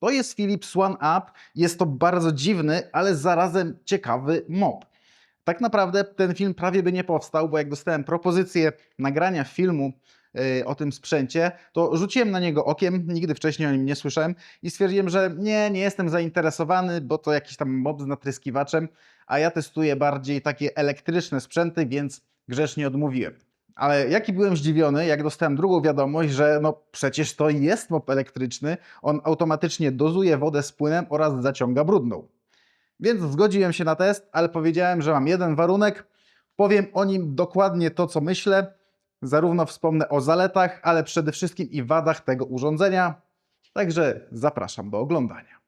To jest Philips One Up. Jest to bardzo dziwny, ale zarazem ciekawy mop. Tak naprawdę ten film prawie by nie powstał, bo jak dostałem propozycję nagrania filmu yy, o tym sprzęcie, to rzuciłem na niego okiem, nigdy wcześniej o nim nie słyszałem i stwierdziłem, że nie, nie jestem zainteresowany, bo to jakiś tam mop z natryskiwaczem, a ja testuję bardziej takie elektryczne sprzęty, więc grzecznie odmówiłem. Ale jaki byłem zdziwiony, jak dostałem drugą wiadomość, że no przecież to jest mop elektryczny, on automatycznie dozuje wodę z płynem oraz zaciąga brudną. Więc zgodziłem się na test, ale powiedziałem, że mam jeden warunek. Powiem o nim dokładnie to, co myślę. Zarówno wspomnę o zaletach, ale przede wszystkim i wadach tego urządzenia. Także zapraszam do oglądania.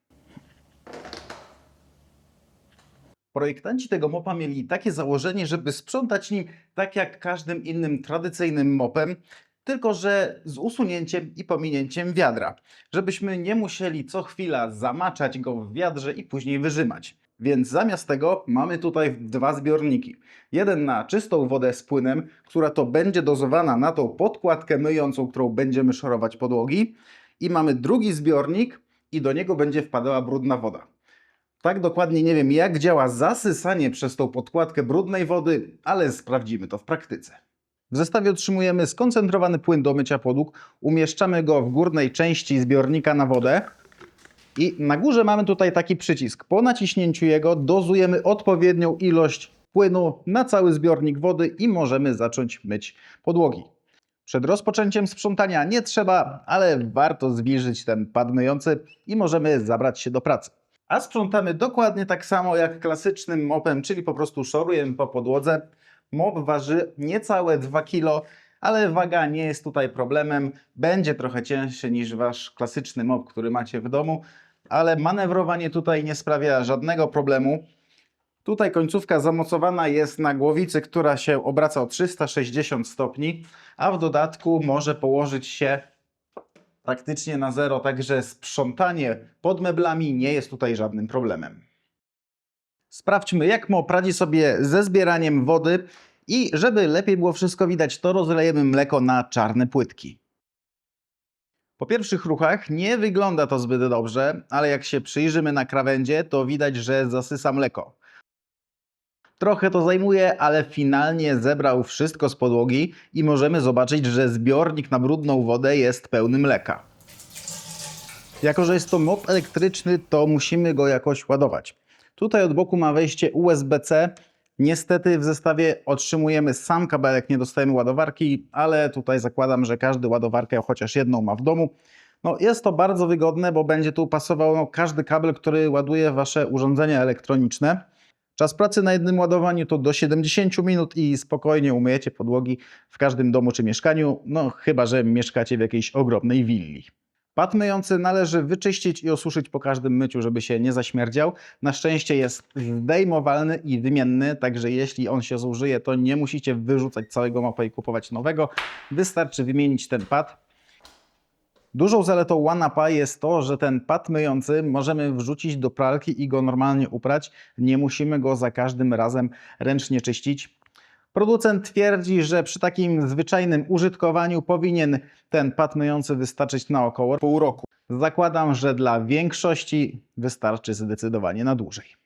Projektanci tego mopa mieli takie założenie, żeby sprzątać nim tak jak każdym innym tradycyjnym mopem, tylko że z usunięciem i pominięciem wiadra, żebyśmy nie musieli co chwila zamaczać go w wiadrze i później wyrzymać. Więc zamiast tego mamy tutaj dwa zbiorniki. Jeden na czystą wodę z płynem, która to będzie dozowana na tą podkładkę myjącą, którą będziemy szorować podłogi. I mamy drugi zbiornik i do niego będzie wpadała brudna woda. Tak dokładnie nie wiem, jak działa zasysanie przez tą podkładkę brudnej wody, ale sprawdzimy to w praktyce. W zestawie otrzymujemy skoncentrowany płyn do mycia podłóg, umieszczamy go w górnej części zbiornika na wodę i na górze mamy tutaj taki przycisk. Po naciśnięciu jego dozujemy odpowiednią ilość płynu na cały zbiornik wody i możemy zacząć myć podłogi. Przed rozpoczęciem sprzątania nie trzeba, ale warto zwilżyć ten pad myjący i możemy zabrać się do pracy. A sprzątamy dokładnie tak samo jak klasycznym mopem, czyli po prostu szorujemy po podłodze. Mop waży niecałe 2 kg, ale waga nie jest tutaj problemem. Będzie trochę cięższy niż wasz klasyczny mop, który macie w domu, ale manewrowanie tutaj nie sprawia żadnego problemu. Tutaj końcówka zamocowana jest na głowicy, która się obraca o 360 stopni, a w dodatku może położyć się praktycznie na zero, także sprzątanie pod meblami nie jest tutaj żadnym problemem. Sprawdźmy, jak mop radzi sobie ze zbieraniem wody i żeby lepiej było wszystko widać, to rozlejemy mleko na czarne płytki. Po pierwszych ruchach nie wygląda to zbyt dobrze, ale jak się przyjrzymy na krawędzie, to widać, że zasysa mleko. Trochę to zajmuje, ale finalnie zebrał wszystko z podłogi i możemy zobaczyć, że zbiornik na brudną wodę jest pełny mleka. Jako, że jest to mop elektryczny, to musimy go jakoś ładować. Tutaj od boku ma wejście USB-C. Niestety w zestawie otrzymujemy sam kabelek, nie dostajemy ładowarki, ale tutaj zakładam, że każdy ładowarkę chociaż jedną ma w domu. No, jest to bardzo wygodne, bo będzie tu pasował no, każdy kabel, który ładuje Wasze urządzenia elektroniczne. Czas pracy na jednym ładowaniu to do 70 minut i spokojnie umyjecie podłogi w każdym domu czy mieszkaniu, no chyba, że mieszkacie w jakiejś ogromnej willi. Pad myjący należy wyczyścić i osuszyć po każdym myciu, żeby się nie zaśmierdział. Na szczęście jest zdejmowalny i wymienny, także jeśli on się zużyje, to nie musicie wyrzucać całego mapa i kupować nowego. Wystarczy wymienić ten pad. Dużą zaletą OneUpa jest to, że ten pad myjący możemy wrzucić do pralki i go normalnie uprać. Nie musimy go za każdym razem ręcznie czyścić. Producent twierdzi, że przy takim zwyczajnym użytkowaniu powinien ten pad myjący wystarczyć na około pół roku. Zakładam, że dla większości wystarczy zdecydowanie na dłużej.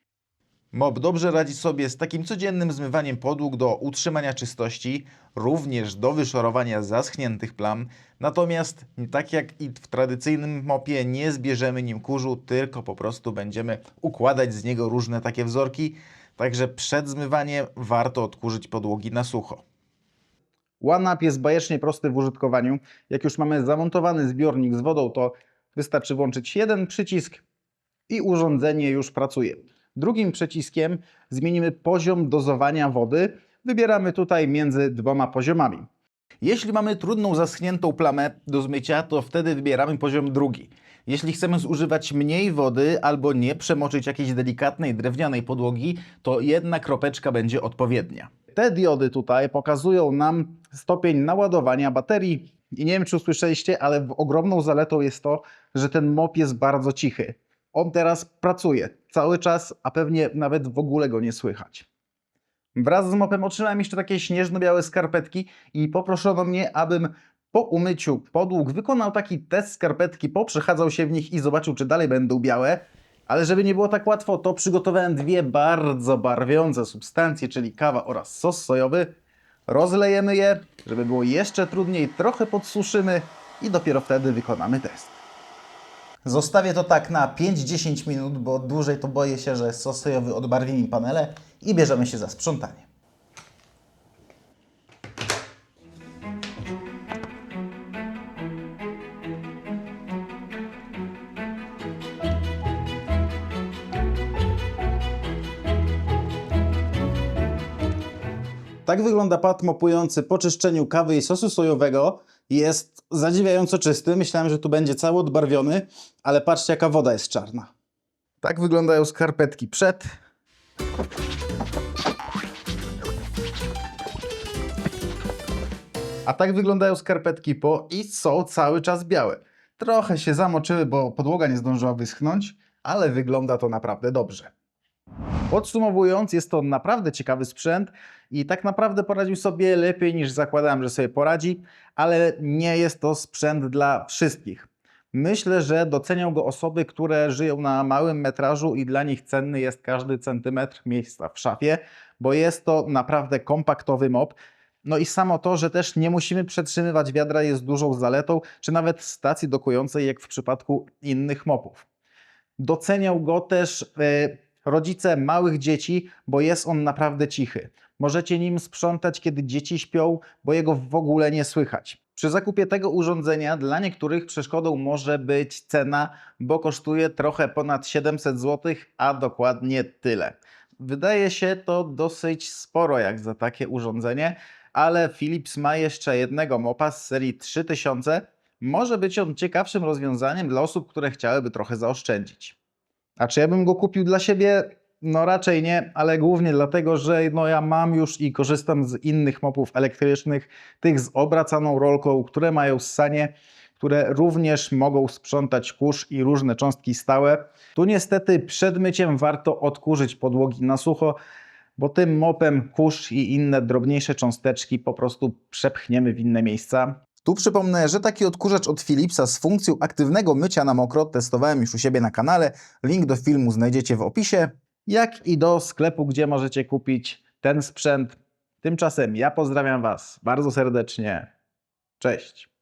Mop dobrze radzi sobie z takim codziennym zmywaniem podłóg do utrzymania czystości, również do wyszorowania zaschniętych plam. Natomiast tak jak i w tradycyjnym mopie nie zbierzemy nim kurzu, tylko po prostu będziemy układać z niego różne takie wzorki. Także przed zmywaniem warto odkurzyć podłogi na sucho. OneUp jest bajecznie prosty w użytkowaniu. Jak już mamy zamontowany zbiornik z wodą, to wystarczy włączyć jeden przycisk i urządzenie już pracuje. Drugim przyciskiem zmienimy poziom dozowania wody. Wybieramy tutaj między dwoma poziomami. Jeśli mamy trudną zaschniętą plamę do zmycia, to wtedy wybieramy poziom drugi. Jeśli chcemy zużywać mniej wody albo nie przemoczyć jakiejś delikatnej drewnianej podłogi, to jedna kropeczka będzie odpowiednia. Te diody tutaj pokazują nam stopień naładowania baterii. I nie wiem, czy usłyszeliście, ale ogromną zaletą jest to, że ten mop jest bardzo cichy. On teraz pracuje cały czas, a pewnie nawet w ogóle go nie słychać. Wraz z mopem otrzymałem jeszcze takie śnieżno-białe skarpetki i poproszono mnie, abym po umyciu podłóg wykonał taki test skarpetki, poprzechadzał się w nich i zobaczył, czy dalej będą białe. Ale żeby nie było tak łatwo, to przygotowałem dwie bardzo barwiące substancje, czyli kawa oraz sos sojowy. Rozlejemy je, żeby było jeszcze trudniej, trochę podsuszymy i dopiero wtedy wykonamy test. Zostawię to tak na 5-10 minut, bo dłużej to boję się, że sos sojowy odbarwi mi panele i bierzemy się za sprzątanie. Tak wygląda pad mopujący po czyszczeniu kawy i sosu sojowego. Jest zadziwiająco czysty. Myślałem, że tu będzie cały odbarwiony, ale patrzcie, jaka woda jest czarna. Tak wyglądają skarpetki przed. A tak wyglądają skarpetki po i są cały czas białe. Trochę się zamoczyły, bo podłoga nie zdążyła wyschnąć, ale wygląda to naprawdę dobrze. Podsumowując, jest to naprawdę ciekawy sprzęt i tak naprawdę poradził sobie lepiej niż zakładałem, że sobie poradzi, ale nie jest to sprzęt dla wszystkich. Myślę, że docenią go osoby, które żyją na małym metrażu i dla nich cenny jest każdy centymetr miejsca w szafie, bo jest to naprawdę kompaktowy mop. No i samo to, że też nie musimy przetrzymywać wiadra jest dużą zaletą, czy nawet stacji dokującej, jak w przypadku innych mopów. Doceniał go też e, rodzice małych dzieci, bo jest on naprawdę cichy. Możecie nim sprzątać, kiedy dzieci śpią, bo jego w ogóle nie słychać. Przy zakupie tego urządzenia dla niektórych przeszkodą może być cena, bo kosztuje trochę ponad 700 zł, a dokładnie tyle. Wydaje się to dosyć sporo jak za takie urządzenie, ale Philips ma jeszcze jednego mopa z serii 3000. Może być on ciekawszym rozwiązaniem dla osób, które chciałyby trochę zaoszczędzić. A czy ja bym go kupił dla siebie? No raczej nie, ale głównie dlatego, że no ja mam już i korzystam z innych mopów elektrycznych, tych z obracaną rolką, które mają ssanie, które również mogą sprzątać kurz i różne cząstki stałe. Tu niestety przed myciem warto odkurzyć podłogi na sucho, bo tym mopem kurz i inne drobniejsze cząsteczki po prostu przepchniemy w inne miejsca. Tu przypomnę, że taki odkurzacz od Philipsa z funkcją aktywnego mycia na mokro testowałem już u siebie na kanale. Link do filmu znajdziecie w opisie, jak i do sklepu, gdzie możecie kupić ten sprzęt. Tymczasem ja pozdrawiam Was bardzo serdecznie. Cześć.